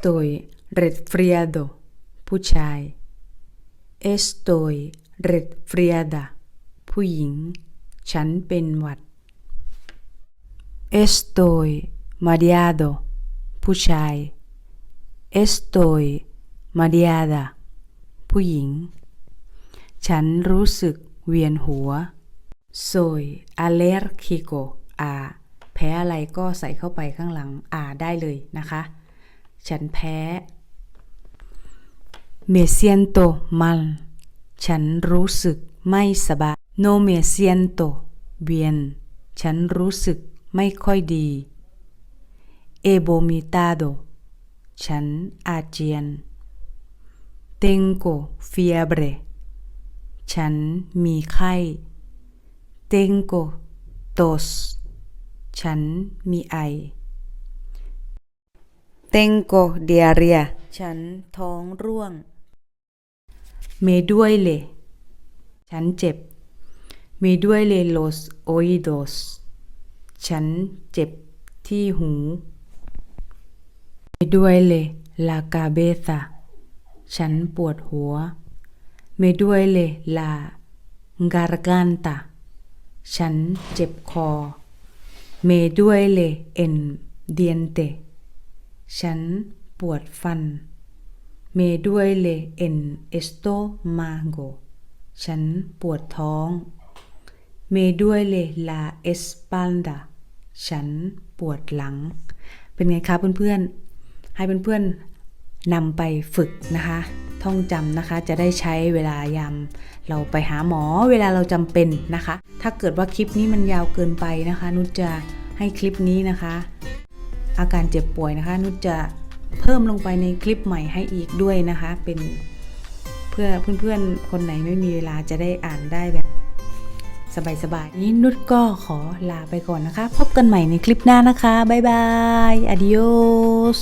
Estoy resfriado ผู้ชาย Estoy resfriada ผู้หญิง ฉันเป็นหวัด Estoy mareado ผู้ชาย Estoy mareada ผู้หญิง ฉันรู้สึกเวียนหัว Soy alérgico a แพ้อะไรก็ใส่เข้าไปข้างหลัง a ได้เลยนะคะ ฉันแพ้ Me siento mal ฉันรู้สึกไม่สบาย No me siento bien ฉันรู้สึกไม่ค่อยดี He vomitado ฉันอาเจียน Tengo fiebre ฉันมีไข้ Tengo tos ฉันมีไอ Tengo diarrea ฉันท้องร่วง Me duele ฉันเจ็บ Me duele los oídos ฉันเจ็บที่หู Me duele la cabeza ฉันปวดหัว Me duele la garganta ฉันเจ็บคอ Me duele el diente ฉันปวดฟัน Me duele el estómago ฉันปวดท้อง Me duele la espalda ฉันปวดหลัง เป็นไงคะเพื่อนๆ ให้เพื่อนๆนำไปฝึกนะคะ ท่องจำนะคะ จะได้ใช้เวลายามเราไปหาหมอเวลาเราจำเป็นนะคะ ถ้าเกิดว่าคลิปนี้มันยาวเกินไปนะคะ นุชจะให้คลิปนี้นะคะ อาการเจ็บป่วยนะคะ นุชจะเพิ่มลงไปในคลิปใหม่ให้อีกด้วยนะคะ เป็นเพื่อเพื่อนๆ คนไหนไม่มีเวลาจะได้อ่านได้แบบสบายๆนี้นุชก็ขอลาไปก่อนนะคะ พบกันใหม่ในคลิปหน้านะคะ บ๊ายบายอดิโอส